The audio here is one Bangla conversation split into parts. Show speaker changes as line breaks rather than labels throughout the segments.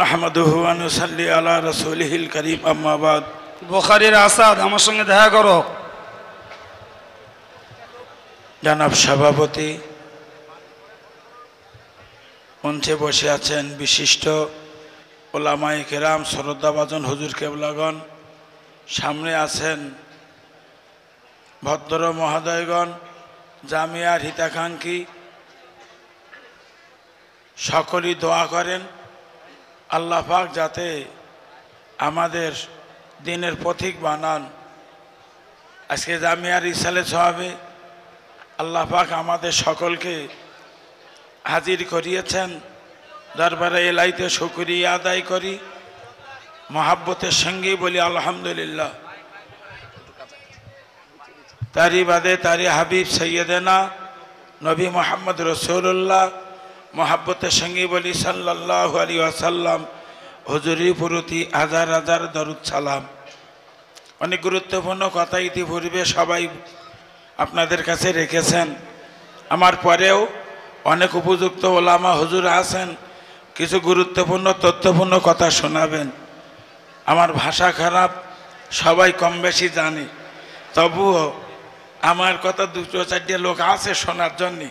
নাহমাদুহু ওয়া নুসাল্লি আলা রাসূলিহিল কারীম আম্মা বাদ।
বোখারির আসাদ আমার সঙ্গে দেখা করো।
জনাব সভাপতি মঞ্চে বসে আছেন বিশিষ্ট ওলামাই কেরাম শ্রদ্ধাভাজন হুজুর কেবলাগণ সামনে আছেন ভদ্র মহোদয়গণ জামিয়ার হিতাকাঙ্ক্ষী সকলেই দোয়া করেন। আল্লাহ পাক যাতে আমাদের দিনের পথিক বানান। আজকে জামিয়ার ইসালে সহাবে আল্লাহ পাক আমাদের সকলকে হাজির করিয়েছেন। দরবারে এলাইতে শুকরিয়া আদায় করি। মহাব্বতের সঙ্গে বলি, আলহামদুলিল্লাহ। তারি বাদে তারি হাবিব সৈয়দেনা নবী মোহাম্মদ রসুল্লাহ মহাব্বতের সঙ্গে বলি সাল্লাহ আলী আসাল্লাম হজুরি প্রতি, হাজার হাজার দরুদ সালাম। অনেক গুরুত্বপূর্ণ কথা ইতিপূর্বে সবাই আপনাদের কাছে রেখেছেন। আমার পরেও অনেক উপযুক্ত ওলামা হুজুর আছেন, কিছু গুরুত্বপূর্ণ, তথ্যপূর্ণ কথা শোনাবেন। আমার ভাষা খারাপ, সবাই কম বেশি জানে। তবুও আমার কথা দুটো চারটে লোক আছে শোনার জন্যে,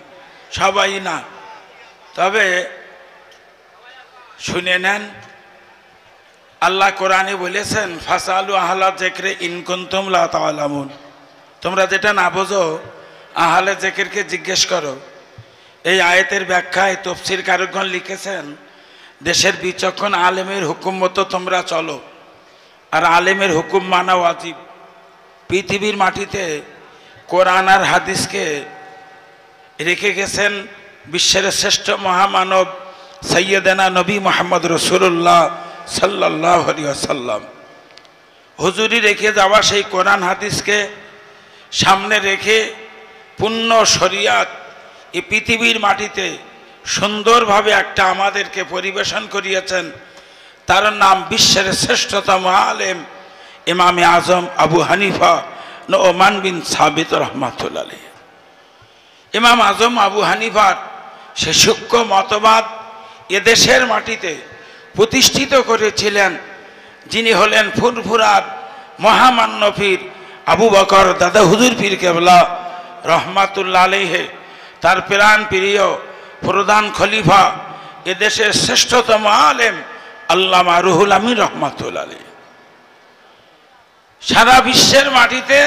সবাই না। তবে শুনে নেন, আল্লাহ কোরআনে বলেছেন, ফাসালু আহলা জেকরে ইনকুন্তম লা তালামুন। তোমরা যেটা না বোঝো, আহলে জেকেরকে জিজ্ঞেস করো। এই আয়াতের ব্যাখ্যায় তফসির কারকগণ লিখেছেন, দেশের বিচক্ষণ আলেমের হুকুম মতো তোমরা চলো। আর আলেমের হুকুম মানা ওয়াজিব। পৃথিবীর মাটিতে কোরআন আর হাদিসকে রেখে গেছেন বিশ্বের শ্রেষ্ঠ মহামানব সৈয়দেনা নবী মোহাম্মদ রসুল্লাহ সাল্লাহ সাল্লাম হুজুরি রেখে যাওয়া সেই কোরআন হাদিসকে সামনে রেখে পূর্ণ শরিয়াত এই পৃথিবীর মাটিতে সুন্দরভাবে একটা আমাদেরকে পরিবেশন করিয়েছেন। তার নাম বিশ্বের শ্রেষ্ঠতম আলেম ইমামে আজম আবু হানিফা নোমান বিন সাবিত রহমাতুল আলী ইমাম আজম আবু হানিফার সে সূক্ষ্ম মতবাদ এদেশের মাটিতে প্রতিষ্ঠিত করেছিলেন, যিনি হলেন ফুরফুরার মহামান্য পীর আবু বকর দাদা হুজুর পীর কেবলা রহমাতুল্লা আলহে তার প্রাণ প্রিয় প্রধান খলিফা এদেশের শ্রেষ্ঠতম আলেম আল্লামা রুহুল আমির রহমাতুল আলী সারা বিশ্বের মাটিতে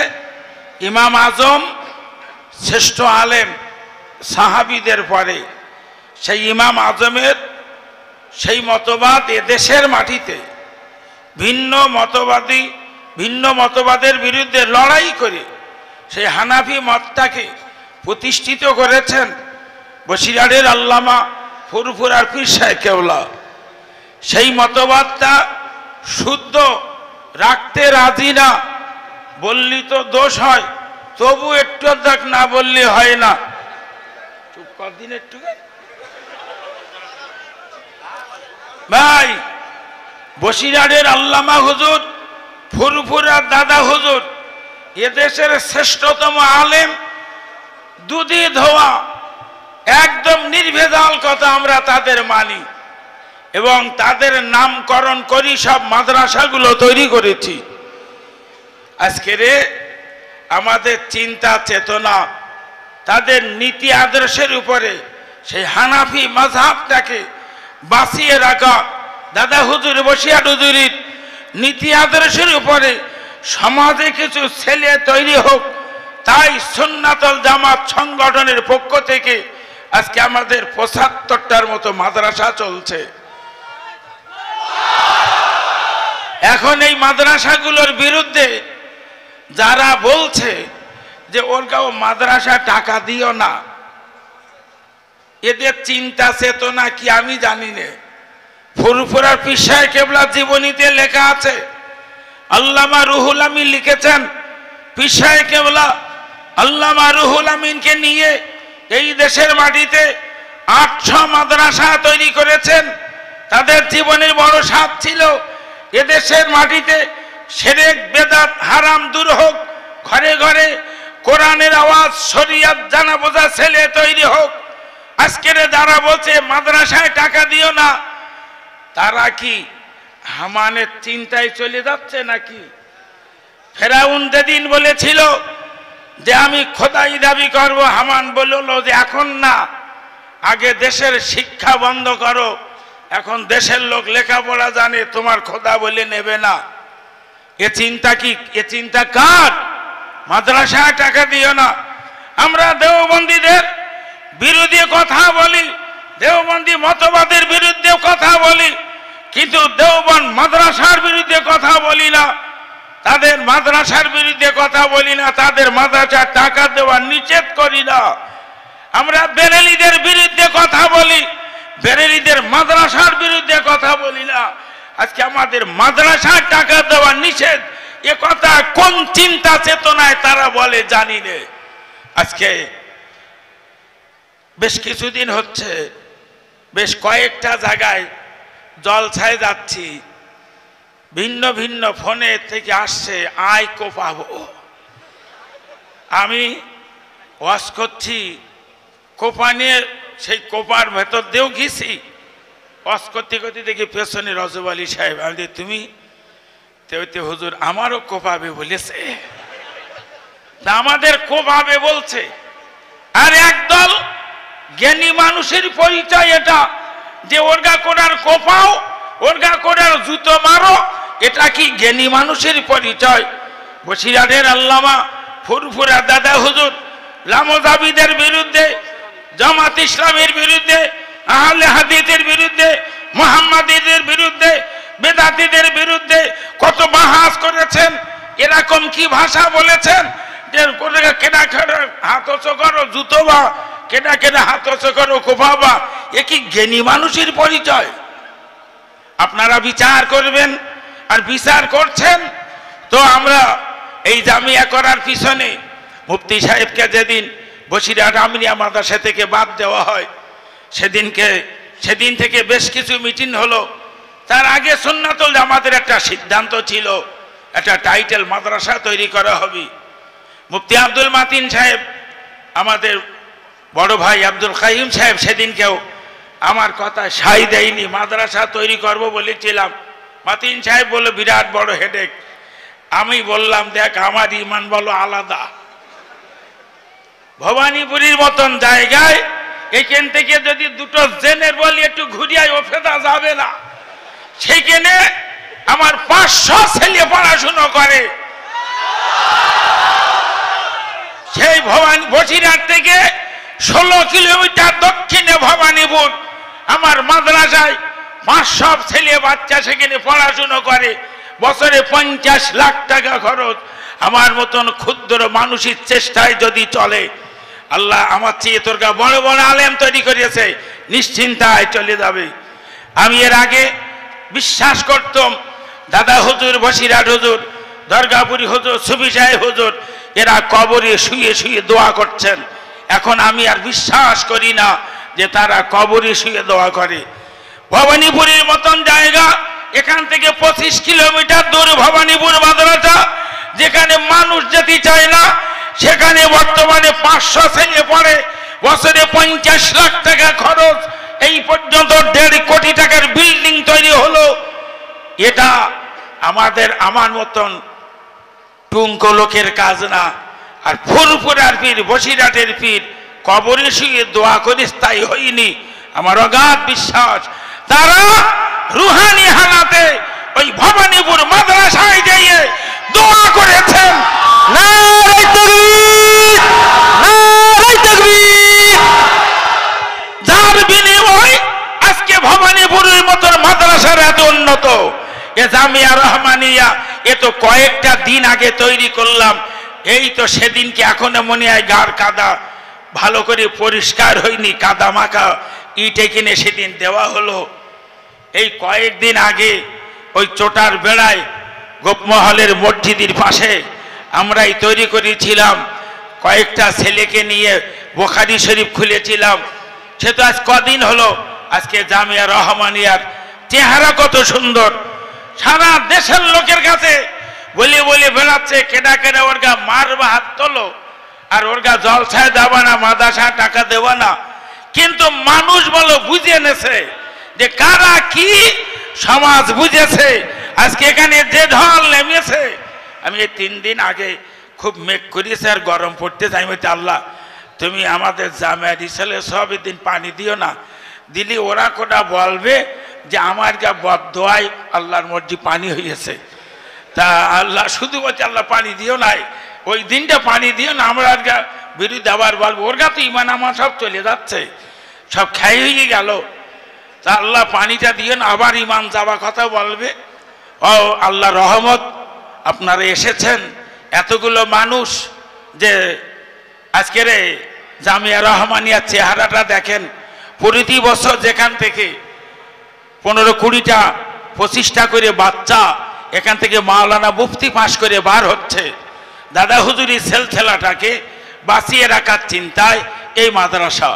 ইমাম আজম শ্রেষ্ঠ আলেম সাহাবিদের পরে সেই ইমাম আজমের, সেই মতবাদ এদেশের মাটিতে। ভিন্ন মতবাদী, ভিন্ন মতবাদের বিরুদ্ধে লড়াই করে সেই হানাফি মতটাকে প্রতিষ্ঠিত করেছেন বসিরাটের আল্লামা ফুরফুরার পীর সাহেব কেওলা। সেই মতবাদটা শুদ্ধ, রাখতে রাজি না, বললি তো দোষ হয়, তবু একটু দেখ না বললে হয় না। কদিন একটু ভাই বসিরাটের আল্লামা হুজুর ফুরফুরার দাদা হুজুর, এদেশের শ্রেষ্ঠতম আলেম, দুধি ধোয়া, একদম নির্ভেজাল কথা আমরা তাদের মানি। এবং তাদের নামকরণ করি সব মাদ্রাসাগুলো তৈরি করেছি। আজকের আমাদের চিন্তা, চেতনা, তাদের নীতি, আদর্শের উপরে সেই হানাফি মাঝহাবটাকে বাঁচিয়ে রাখা। দাদা হুজুর বসিয়া হুজুরির নীতি আদর্শের উপরে সমাজে কিছু ছেলে তৈরি হোক, তাই সুন্নাতল জামাত সংগঠনের পক্ষ থেকে আজকে আমাদের পঁচাত্তরটার মতো মাদ্রাসা চলছে। এখন এই মাদ্রাসাগুলোর বিরুদ্ধে যারা বলছে যে ওর কাউ মাদ্রাসা টাকা দিও না এদের চিন্তা চেতনা কি আমি জানি না। ফুরফুরার পিসায় কেবলা জীবনীতে লেখা আছে, আল্লামা রুহুল আমিন লিখেছেন, পিসায় কেবলা আল্লামা রুহুল আমিনকে নিয়ে এই দেশের মাটিতে আটশো মাদ্রাসা তৈরি করেছেন। তাদের জীবনের বড় সাপ ছিল, এদেশের মাটিতে সেরেক, বেদাত, হারাম দূর হোক ঘরে ঘরে কোরআনের আওয়াজ, শরিয়াত জানা বোঝা ছেলে তৈরি হোক আজকের যারা বলছে, মাদ্রাসায় টাকা দিও না, তারা কি হামানের চিন্তায় চলে যাচ্ছে নাকি? ফেরাউন যেদিন বলেছিল যে আমি খোদাই দাবি করব, হামান বলল যে এখন না, আগে দেশের শিক্ষা বন্ধ করো, এখন দেশের লোক লেখাপড়া জানে, তোমার খোদা বলে নেবে না। এ চিন্তা কি, এ চিন্তা কার? মাদ্রাসায় টাকা দিও না। আমরা দেওবন্দীদের বিরোধী কথা বলি, দেওবন্দি মতবাদের বিরুদ্ধে কথা বলি, কিন্তু দেওবন মাদ্রাসার বিরুদ্ধে কথা বলি না। তাদের মাদ্রাসার বিরুদ্ধে কথা বলি না, তাদের মাদ্রাসার টাকা দেওয়া নিষেধ করি না। আমরা বেরেলিদের বিরুদ্ধে কথা বলি বেরেলিদের মাদ্রাসার বিরুদ্ধে কথা বলি না। আজকে আমাদের মাদ্রাসার টাকা দেওয়া নিষেধ, এ কথা কোন চিন্তা চেতনায় তারা বলে জানি নে। আজকে বেশ কিছুদিন হচ্ছে, বেশ কয়েকটা জায়গায় জল জলছায় যাচ্ছি। ভিন্ন ভিন্ন ফোনে থেকে আসছে আয় কোপাবো। আমি ওয়াশ করছি, কোপা নিয়ে সেই কোপার ভেতর দিয়েও গেছি ওয়াশ করতে করতে দেখি পেছনে রজব আলী সাহেব, আমি তুমি তেউতে হুজুর আমারও কোপাবে বলেছে। আমাদের কোপাবে বলছে। আর একদল জ্ঞানী মানুষের পরিচয় এটা। যে ওরগা কোনার কোপাও, ওরগা কোনার জুতো মারো, এটা কি জ্ঞানী মানুষের পরিচয়? বসিরাটের আল্লামা ফুরফুরা দাদা হুজুর লামোজাবিদের বিরুদ্ধে, জামাত ইসলামের বিরুদ্ধে, আহলে হাদিদের বিরুদ্ধে, মোহাম্মদীদের বিরুদ্ধে, বেদাতিদের বিরুদ্ধে কত বাহাস করেছেন, এরকম কি ভাষা বলেছেন যে কেনা কেনা হাত করো, জুতো বা কেনা কেনা হাত করো কোপাবা এ কি জ্ঞানী মানুষের পরিচয়? আপনারা বিচার করবেন আর বিচার করছেন, তো আমরা এই জামিয়া করার পিছনে মুফতি সাহেবকে যেদিন বসিরহাট আমিনিয়া মাদ্রাসা থেকে বাদ দেওয়া হয়, সেদিনকে, সেদিন থেকে বেশ কিছু মিটিং হলো। তার আগে সুন্নাতুল জামাতের একটা সিদ্ধান্ত ছিল, একটা টাইটেল মাদ্রাসা তৈরি করা হবে। মুফতি আব্দুল মাতিন সাহেব আমাদের বড় ভাই আব্দুল কাইম সাহেব সেদিনকেও আমার কথা সাই দেয়নি, মাদ্রাসা তৈরি করব বলেছিলাম। মাতিন সাহেব বলে বিরাট বড় হেডেক আমি বললাম, দেখ, আমার ইমান বলো আলাদা। ভবানীপুরীর মতন জায়গায় এখান থেকে যদি দুটো জেনের বলি একটু ঘুরিয়ায় ও ফেদা যাবে না। সেইখানে আমার পাঁচশো ছেলে পড়াশুনো করে। সেই ভবানী বসিরহাট থেকে ষোলো কিলোমিটার দক্ষিণে ভবানীপুর। আমার মাদ্রাসায় পাঁচশো ছেলে বাচ্চা সেখানে পড়াশুনো করে। বছরে পঞ্চাশ লাখ টাকা খরচ। আমার মতন ক্ষুদ্র মানুষের চেষ্টায় যদি চলে, আল্লাহ আমার চেয়ে তোর বড় বড় আলেম তৈরি করিয়েছে নিশ্চিন্তায় চলে যাবে। আমি এর আগে বিশ্বাস করতাম, দাদা হুজুর, বসিরহাট হুজুর, দরগাপুরি হুজুর সুবি সাহেব হুজুর, এরা কবরে শুয়ে শুয়ে দোয়া করছেন। এখন আমি আর বিশ্বাস করি না যে তারা কবরে শুয়ে দোয়া করে। ভবানীপুরের মতন জায়গা, এখান থেকে পঁচিশ কিলোমিটার দূর ভবানীপুর মাদ্রাসা, যেখানে মানুষ যেতে চায় না, সেখানে বর্তমানে পাঁচশো ছেলে পড়ে, বছরে পঞ্চাশ লাখ টাকা খরচ, এই পর্যন্ত দেড় কোটি টাকার বিল্ডিং তৈরি হলো। এটা আমাদের আমার মতন টুঙ্কো লোকের কাজ না। আর ফুরফুরার পীর বসিরাটের পীর কবরে শুয়ে দোয়া করিস তাই হইনি আমার অগাধ বিশ্বাস। তারা রুহানি হালাতে ওই ভবানীপুর মাদ্রাসায় গিয়ে দোয়া করেছেন! যার বিনিময় আজকে ভবানীপুরের মতন মাদ্রাসার এত উন্নত। এ জামিয়া রহমানিয়া এ তো কয়েকটা দিন আগে তৈরি করলাম। এই তো সেদিনকে এখনও মনে হয় গার কাদা ভালো করে পরিষ্কার হয়নি, কাদা মাখা ইটে কিনে সেদিন দেওয়া হলো। এই কয়েকদিন আগে ওই চোটার বেড়ায় গোপমহলের মসজিদের পাশে আমরাই তৈরি করেছিলাম, কয়েকটা ছেলেকে নিয়ে বোখারি শরীফ খুলেছিলাম। সে তো আজ কদিন হলো, আজকে জামিয়া রহমানিয়ার চেহারা কত সুন্দর। সারা দেশের লোকের কাছে বলে, বলি বেড়াচ্ছে কেডা কেডা, ওর গা মারবা হাত তোলো। আর ওর গা জলছায় দেওয়া না মাদাসা টাকা দেওয়া না। কিন্তু মানুষ বলো বুঝে নেছে যে কারা কি সমাজ বুঝেছে। আজকে এখানে যে ঢল নেমেছে। আমি এই তিন দিন আগে খুব মেঘ করিয়েছে আর গরম পড়তে যাই বলতে আল্লাহ, তুমি আমাদের জামায়াত ইসালে সব দিন পানি দিও না। দিলি ওরা কোটা বলবে যে আমার যা বদোয়ায় আল্লাহর মর্জি পানি হয়েছে তা আল্লাহ, শুধু বলছে আল্লাহ পানি দিও নাই। ওই দিনটা পানি দিও না, আমরা আজকে বিরুদ্ধে আবার বলব। ওর গা তো ইমান, আমার সব চলে যাচ্ছে। সব খেয়ে হয়ে গেল। তা আল্লাহ পানিটা দিও না, আবার ইমান যাওয়া কথা বলবে। ও আল্লাহ রহমত, আপনারা এসেছেন। এতগুলো মানুষ যে আজকের জামিয়া রহমানিয়ার চেহারাটা দেখেন, প্রতি বছর যেখান থেকে পনেরো কুড়িটা, পঁচিশটা করে বাচ্চা এখান থেকে মাওলানা মুফতি পাশ করে বার হচ্ছে। দাদা হুজুরি সেল খেলাটাকে বাঁচিয়ে রাখার চিন্তায় এই মাদ্রাসা।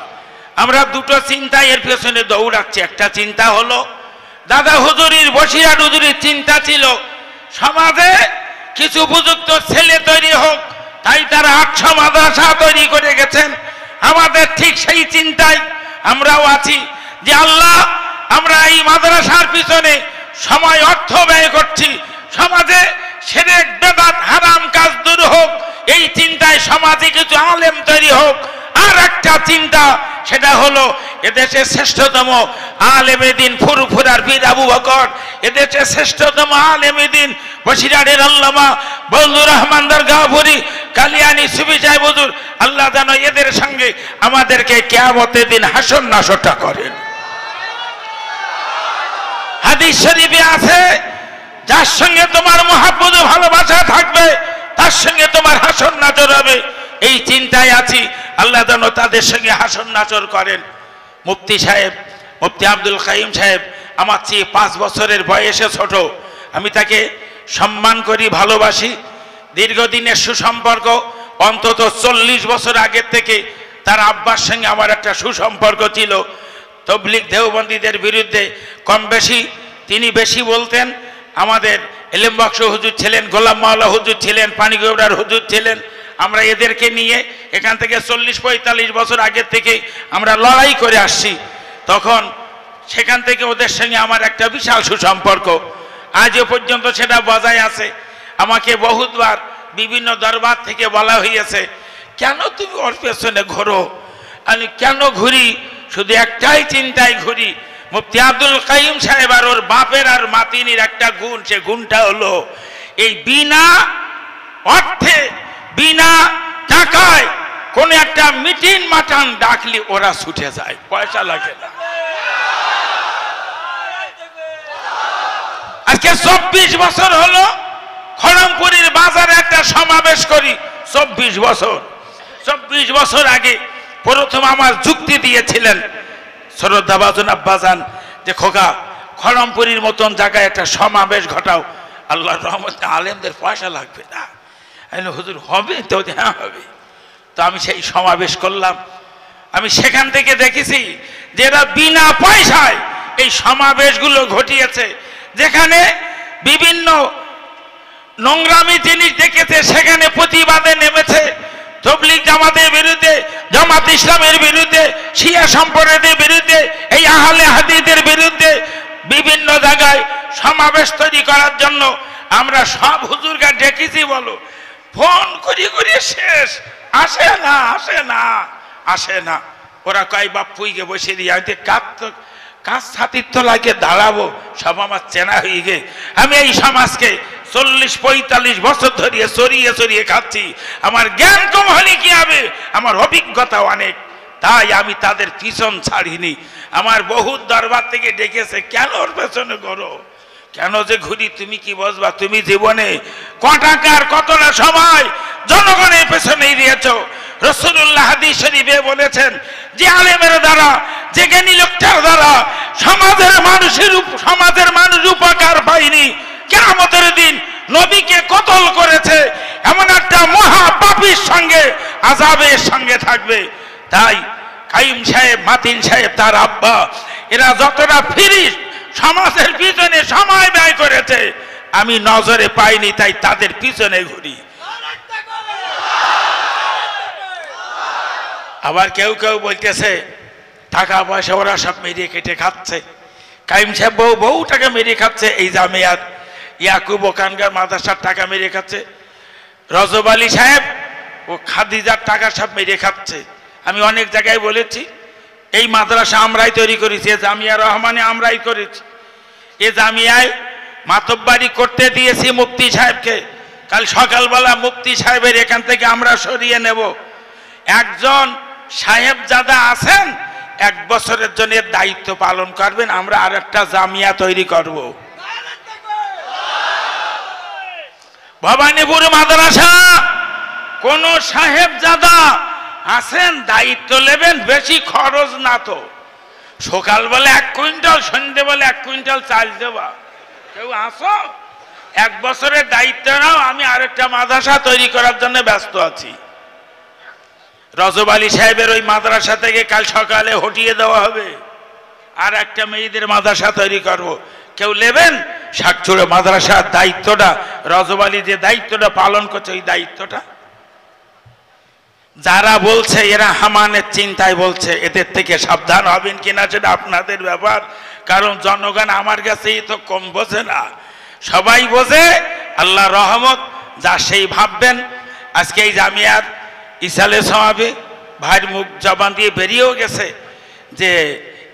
আমরা দুটো চিন্তায় এর পেছনে দৌড়াচ্ছি। একটা চিন্তা হলো, দাদা হুজুরির বসিরাট হুজুরির চিন্তা ছিল, সমাজে কিছু উপযুক্ত ছেলে তৈরি হোক, তাই তারা আটশো মাদ্রাসা তৈরি করে গেছেন। আমাদের ঠিক সেই চিন্তায় আমরাও আছি যে আল্লাহ, আমরা এই মাদ্রাসার পিছনে সময় অর্থ ব্যয় করছি। সমাজে সেরেক হারাম কাজ দূর হোক, এই চিন্তায় সমাজে কিছু আলেম তৈরি হোক। আর একটা চিন্তা, সেটা হলো, এদেশের শ্রেষ্ঠতম আলেমে দিন ফুরফুরার পীর আবু বকর, এদেশের শ্রেষ্ঠতম আলেমে দিন বসিরাটের আল্লামা বলদুর রহমান দরগাহপুরি কালিয়ানি সুবি সাহেব আল্লাহ যেন এদের সঙ্গে আমাদেরকে কেয়ামতের দিন হাসন নাসরটা করেন। হাদিস শরীফে আছে, যার সঙ্গে তোমার মহাব্বত ভালোবাসা থাকবে, তার সঙ্গে তোমার হাসন নাচর হবে। এই চিন্তায় আছি, আল্লাহ যেন তাদের সঙ্গে হাসন নাচর করেন। মুফতি সাহেব, মুফতি আব্দুল কাইম সাহেব, আমার চেয়ে পাঁচ বছরের বয়সে ছোট। আমি তাকে সম্মান করি, ভালোবাসি। দীর্ঘদিনের সুসম্পর্ক, অন্তত চল্লিশ বছর আগের থেকে তার আব্বার সঙ্গে আমার একটা সুসম্পর্ক ছিল। তবলিক দেওবন্দীদের বিরুদ্ধে কম বেশি তিনি বেশি বলতেন, আমাদের এলেমবক্স হুজুর ছিলেন, গোলাম মাওলা হুজুর ছিলেন পানিগৌড়ার হুজুর ছিলেন। আমরা এদেরকে নিয়ে এখান থেকে চল্লিশ পঁয়তাল্লিশ বছর আগের থেকে আমরা লড়াই করে আসছি। তখন সেখান থেকে ওদের সঙ্গে আমার একটা বিশাল সুসম্পর্ক। আজও পর্যন্ত সেটা বজায় আছে। আমাকে বহুতবার বিভিন্ন দরবার থেকে বলা হয়েছে কেন তুমি ওর পেছনে ঘোরো? আমি কেন ঘুরি? শুধু একটাই চিন্তায় ঘুরি। মুফতি আব্দুল কাইম সাহেব আর ওর বাপের আর মাতিনির একটা গুণ, সে গুণটা হলো এই বিনা অর্থে, বিনা টাকায় কোন একটা মিটিং মাটান ডাকলে ওরা ছুটে যায়। পয়সা লাগে না। আজকে চব্বিশ বছর হলো খড়মপুরীর বাজারে একটা সমাবেশ করি, চব্বিশ বছর। চব্বিশ বছর আগে প্রথম আমার যুক্তি দিয়েছিলেন শ্রদ্ধাবাজন আব্বাজান যে খোকা, খড়মপুরীর মতন জায়গায় একটা সমাবেশ ঘটাও। আল্লাহর রহমতে আলেমদের পয়সা লাগবে না। হুজুর, হবে তো হ্যাঁ হবে। তো আমি সেই সমাবেশ করলাম। আমি সেখান থেকে দেখেছি যে এরা বিনা পয়সায় এই সমাবেশগুলো ঘটিয়েছে। যেখানে বিভিন্ন নোংরামি জিনিস দেখেছে, সেখানে প্রতিবাদে নেমেছে। তবলিক জামাতের বিরুদ্ধে, জামাত ইসলামের বিরুদ্ধে, শিয়া সম্প্রদায়ের বিরুদ্ধে, এই আহলে হাদিদের বিরুদ্ধে বিভিন্ন জায়গায় সমাবেশ তৈরি করার জন্য আমরা সব হুজুরকে ডেকেছি বলো। ফোন করি করি শেষ। আসে না আসে না আসে না। ওরা কয় বাপুইকে বসে দিয়ে আমি কাজ তো কাজ ছাতিত্ব লাগে, দাঁড়াবো, সব আমার চেনা হয়ে গে আমি এই সমাজকে চল্লিশ, পঁয়তাল্লিশ বছর ধরিয়ে চড়িয়ে চড়িয়ে খাচ্ছি। আমার জ্ঞান কম হলে কি হবে? আমার অভিজ্ঞতা অনেক। তাই আমি তাদের পিছন ছাড়িনি। আমার বহুত দরবার থেকে ডেকেছে, কেন ওর পেছনে করো কেন যে ঘুরি, তুমি কি বসবা? তুমি জীবনে কটাকার, কতটা সময় জনগণের পেছনে দিয়েছ রসুল্লাহ হাদিস শরীফে বলেছেন, যে আলেমের দ্বারা, যে জ্ঞানী লোকটার দ্বারা সমাজের মানুষের সমাজের মানুষ উপকার পায়নি কেমতের দিন নবীকে কতল করেছে, এমন একটা মহা পাপির সঙ্গে আজাবের সঙ্গে থাকবে। তাই কাইম সাহেব, মাতিন সাহেব, তার আব্বা, এরা যতটা ফিরিস, সমাজের পিছনে সময় ব্যয় করেছে, আমি নজরে পাইনি, তাই তাদের পিছনে ঘুরি। আবার কেউ কেউ বলতেছে, টাকা পয়সা ওরা সব মেরিয়ে কেটে খাচ্ছে। কাইম সাহেব বউ বউ টাকা মেরে খাচ্ছে, এই জামিয়াত ইয়াকুব ওখানকার মাদ্রাসার টাকা মেরে খাচ্ছে। রজব আলী সাহেব ও খাদিজার টাকা সব মেরে খাচ্ছে। আমি অনেক জায়গায় বলেছি, এই মাদ্রাসা আমরাই তৈরি করেছি, এ জামিয়া রহমানে আমরাই করেছি। এ জামিয়ায় মাতব্বারি করতে দিয়েছি মুফতি সাহেবকে। কাল সকালবেলা মুফতি সাহেবের এখান থেকে আমরা সরিয়ে নেব। একজন সাহেব যাদা আছেন, এক বছরের জন্য দায়িত্ব পালন করবেন, আমরা আর একটা জামিয়া তৈরি করব। ভবানীপুর মাদ্রাসা, কোন সাহেব জাদা আছেন, দায়িত্ব নেবেন, বেশি খরচ না তো। সকালবেলা এক কুইন্টাল সন্ধ্যেবেলা এক কুইন্টাল চাল দেবা। কেউ আসো? এক বছরের দায়িত্ব নাও, আমি আরেকটা মাদ্রাসা তৈরি করার জন্য ব্যস্ত আছি। রজব আলী সাহেবের ওই মাদ্রাসা থেকে কাল সকালে হটিয়ে দেওয়া হবে। আর একটা মেয়েদের মাদ্রাসা তৈরি করব। কেউ নেবেন? শাকচুড়ে মাদ্রাসার দায়িত্বটা, রজব যে দায়িত্বটা পালন করছে, ওই দায়িত্বটা? যারা বলছে, এরা হামানের চিন্তায় বলছে, এদের থেকে সাবধান হবেন কিনা সেটা আপনাদের ব্যাপার। কারণ জনগণ আমার কাছে তো কম বোঝে না। সবাই বোঝে, আল্লাহ রহমত, যা সেই ভাববেন। আজকে এই জামিয়ার ইসালে সমাবে ভাইয়ের মুখ জবান দিয়ে বেরিয়েও গেছে যে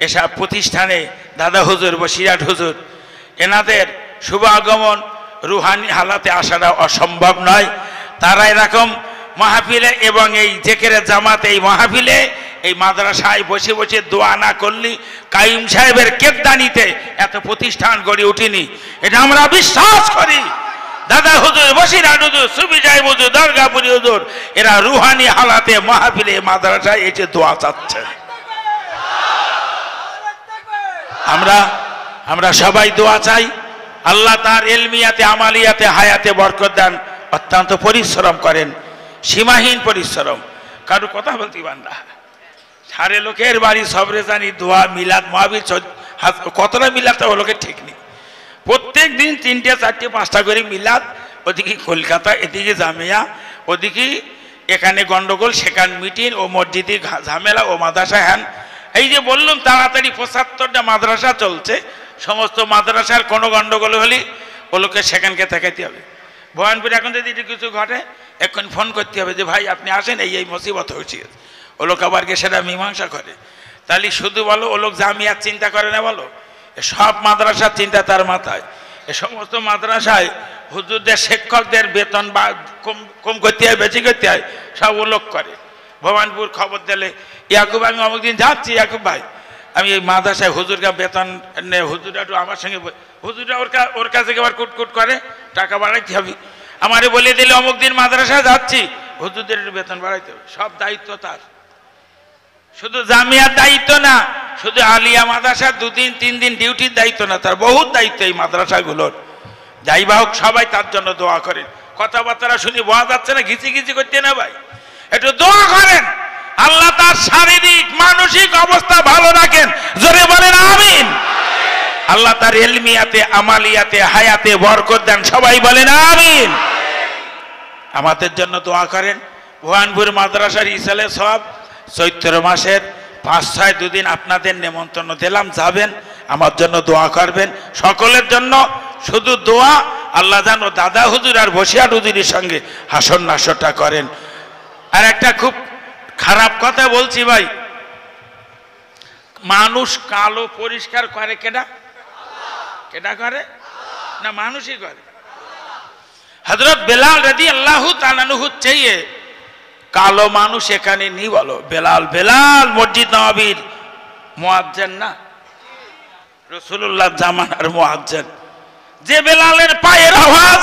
এসব প্রতিষ্ঠানে দাদা হুজুর বসিরাট হুজুর এনাদের শুভ আগমন রুহানি হালাতে আসাটা অসম্ভব নয়। তারা এরকম মাহফিলে এবং এই জেকেরের জামাতে, এই মাহফিলে, এই মাদ্রাসায় বসে বসে দোয়া না করলি কাইম সাহেবের কেদানিতে এত প্রতিষ্ঠান গড়ে উঠিনি। এটা আমরা বিশ্বাস করি। দাদা হুজুর বসিরাট হুজুর সুবি সাহেব হুজুর, দরগাপুরি হুজুর, এরা রুহানি হালাতে মাহফিলে, মাদ্রাসায় এসে দোয়া চাচ্ছে। আমরা আমরা সবাই দোয়া চাই। আল্লাহ তার এলমিয়াতে আমালিয়াতে, হায়াতে বরকত দেন। অত্যন্ত পরিশ্রম করেন। সীমাহীন পরিশ্রম। কারও কথা বলতে না। সারে লোকের বাড়ি সবরে জানি দোয়া, মিলাদ মহাবীর কতটা মিলাদ তা লোকের ঠিক নেই। প্রত্যেক দিন তিনটে, চারটে, পাঁচটা করে মিলাদ। ওদিকে কলকাতা, এদিকে জামিয়া, ওদিকে এখানে গন্ডগোল, সেখান মিটিং, ও মসজিদে ঝামেলা, ও মাদ্রাসা হ্যান এই যে বললাম, তাড়াতাড়ি পঁচাত্তরটা মাদ্রাসা চলছে। সমস্ত মাদ্রাসার কোনো গন্ডগোল হলে ওলোকে সেখানকে দেখাইতে হবে। ভবানপুর এখন যদি কিছু ঘটে, এখন ফোন করতে হবে যে, ভাই, আপনি আসেন, এই এই মুসিবত হয়েছে। ও লোক আবার গিয়ে সেটা মীমাংসা করে। তাহলে শুধু বলো ও লোক জামিয়ার চিন্তা করে না বলো? সব মাদ্রাসার চিন্তা তার মাথায়। এ সমস্ত মাদ্রাসায় হুজুরদের, শিক্ষকদের বেতন বা কম কম করতে হয়, বেশি করতে হয়, সব ও লোক করে। ভবানপুর খবর দিলে, ইয়াকুব, আমি অমুক দিন যাচ্ছি, ইয়াকুব ভাই। আমি এই মাদ্রাসায় হুজুরকে বেতন নে হুজুরা একটু আমার সঙ্গে হুজুরা ওর ওর কাছে আবার কুটকুট করে, টাকা বাড়াইতে হবে। আমারে বলে দিলে অমুক দিন মাদ্রাসায় যাচ্ছি, হুজুরদের একটু বেতন বাড়াইতে হবে। সব দায়িত্ব তার। শুধু জামিয়ার দায়িত্ব না, শুধু আলিয়া মাদ্রাসার দুদিন, তিন দিন ডিউটির দায়িত্ব না, তার বহুত দায়িত্ব এই মাদ্রাসাগুলোর। যাই হোক, সবাই তার জন্য দোয়া করেন। কথাবার্তা শুনি বোঝা যাচ্ছে না ঘিচি ঘিচি করতে না ভাই। একটু দোয়া করেন। আল্লাহ তার শারীরিক, মানসিক অবস্থা ভালো রাখেন। জোরে বলেন, আমিন। আল্লাহ তার এলমিয়াতে, আমালিয়াতে, হায়াতে বরকত দেন। সবাই বলেন, আমিন। আমাদের জন্য দোয়া করেন। ভুয়ানপুর মাদ্রাসার ইসালে সব চৈত্র মাসের পাঁচ, ছয়, দুদিন আপনাদের নেমন্তন্ন দিলাম, যাবেন, আমার জন্য দোয়া করবেন। সকলের জন্য শুধু দোয়া, আল্লাহ ও দাদা হুজুর আর বসিয়া হুজুরের সঙ্গে হাসন নাসরটা করেন। আর একটা খুব খারাপ কথা বলছি ভাই। মানুষ কালো পরিষ্কার করে কেডা? কেডা করে? না মানুষই করে। হজরত বেলাল রদি আল্লাহ তালানুহু চেয়ে কালো মানুষ এখানে নি বলো। বেলাল বেলাল মসজিদ নবাবির মোয়াজ্জেন না? রসুল্লাহ জামানার মোয়াজ্জেন। যে বেলালের পায়ের আওয়াজ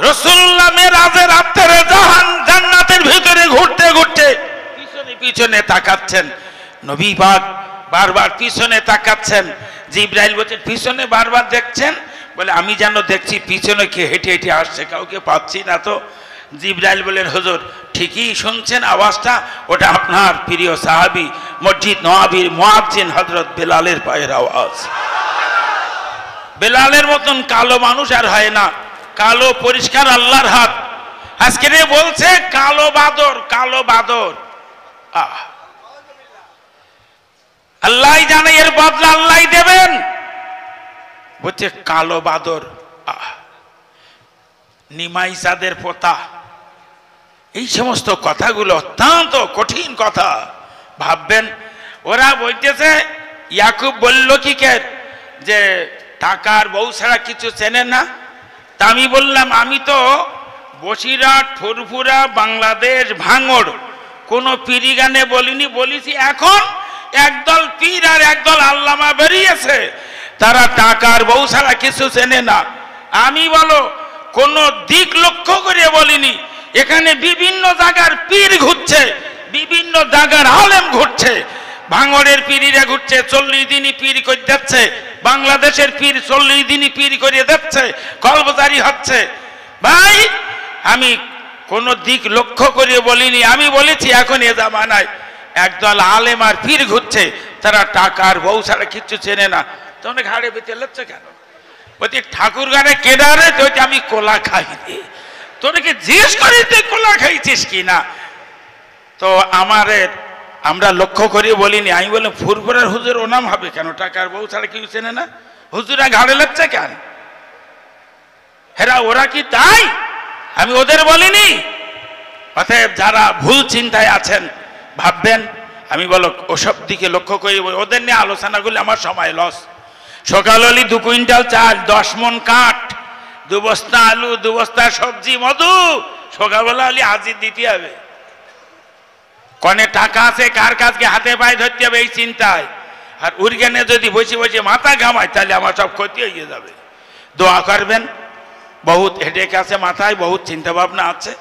রসুল্লাহ মেরাজের আত্মারে জাহান জান্নাতের ভিতরে ঘুরতে ঘুরতে পিছনে তাকাচ্ছেন। নবী পাক বারবার পিছনে তাকাচ্ছেন। জিব্রাইল বলছেন, পিছনে বারবার দেখছেন? বলে, আমি যেন দেখছি, পিছনে কে হেঁটে হেঁটে আসছে, কাউকে পাচ্ছি না তো। জিব্রাইল বলেন হুজুর, ঠিকই শুনছেন আওয়াজটা, ওটা আপনার প্রিয় সাহাবি, মসজিদ নওয়াবির মোয়াজ্জিন হজরত বেলালের পায়ের আওয়াজ। বেলালের মতন কালো মানুষ আর হয় না, কালো পরিষ্কার আল্লাহর হাত। আজকে বলছে, কালো বাদর কালো বাদর। আল্লাহ। জানে এর বদলা আল্লাহ দেবেন। বলছে, কালো বাদর নিমাই চাঁদের পোতা। এই সমস্ত কথাগুলো অত্যন্ত কঠিন কথা। ভাববেন, ওরা বলতেছে, ইয়াকুব বলল কি কে? যে, টাকার বউ ছাড়া কিছু চেনে না? তা আমি বললাম, আমি তো বসিরহাট, ফুরফুরা, বাংলাদেশ, ভাঙড়। কোনো পিরি গানে বলিনি, বলিছি, এখন একদল পীর আর একদল আল্লামা বেরিয়েছে। তারা টাকার বউ ছাড়া কিছু চেনে না। আমি বলো, কোন দিক লক্ষ্য করে বলিনি, এখানে বিভিন্ন জায়গার পীর ঘুরছে, বিভিন্ন জায়গার আলেম ঘুরছে। ভাঙড়ের পীরিরা ঘুরছে, চল্লিশ দিনই পীর করে যাচ্ছে। বাংলাদেশের পীর চল্লিশ দিনই পীর করে যাচ্ছে, কলবজারি হচ্ছে। ভাই, আমি কোন দিক লক্ষ্য করে বলিনি। আমি বলেছি, এখন এ জামানায় একদল আলেম আর পীর ঘুরছে। তারা টাকার বউ ছাড়া কিচ্ছু চেনে না। তোমরা ঘাড়ে বেঁচে লাগছে কেন? বলছি, ঠাকুর গানে কেদারে তো আমি কোলা খাইনি তোদেরকে জিজ্ঞেস করি তুই কোলা খাইছিস কি না? তো আমাদের আমরা লক্ষ্য করি বলিনি। আমি বললাম, ফুরফুরের হুজুর ও নাম হবে কেন? টাকার বউ ছাড়া কেউ চেনে না? হুজুরা ঘাড়ে লাগছে কেন? হেরা, ওরা কি তাই? আমি ওদের বলিনি। অতএব যারা ভুল চিন্তায় আছেন, ভাববেন, আমি বলো ওসব দিকে লক্ষ্য করি, ওদের নিয়ে আলোচনা করলে আমার সময় লস সকাল হলি দু কুইন্টাল চাল, দশ মন কাঠ, দু বস্তা আলু, দু বস্তা সবজি, মধু, সকালবেলা হলে হাজির দিতে হবে। কনে টাকা আছে, কার কাজকে হাতে পায়ে ধরতে হবে এই চিন্তায়। আর উর্গেনে যদি বসে বসে মাথা ঘামায়, তাহলে আমার সব ক্ষতি হয়ে যাবে। দোয়া করবেন বহুত হেডেক আছে মাথায়, বহুত চিন্তা ভাবনা আছে।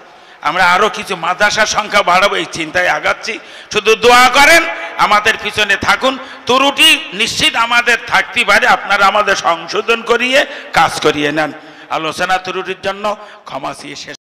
আমরা আরও কিছু মাদ্রাসার সংখ্যা বাড়াবো, এই চিন্তায় আগাচ্ছি। শুধু দোয়া করেন, আমাদের পিছনে থাকুন। তুরুটি নিশ্চিত আমাদের থাকতে পারে, আপনারা আমাদের সংশোধন করিয়ে কাজ করিয়ে নেন। আলোচনা তুরুটির জন্য ক্ষমা চেয়ে শেষ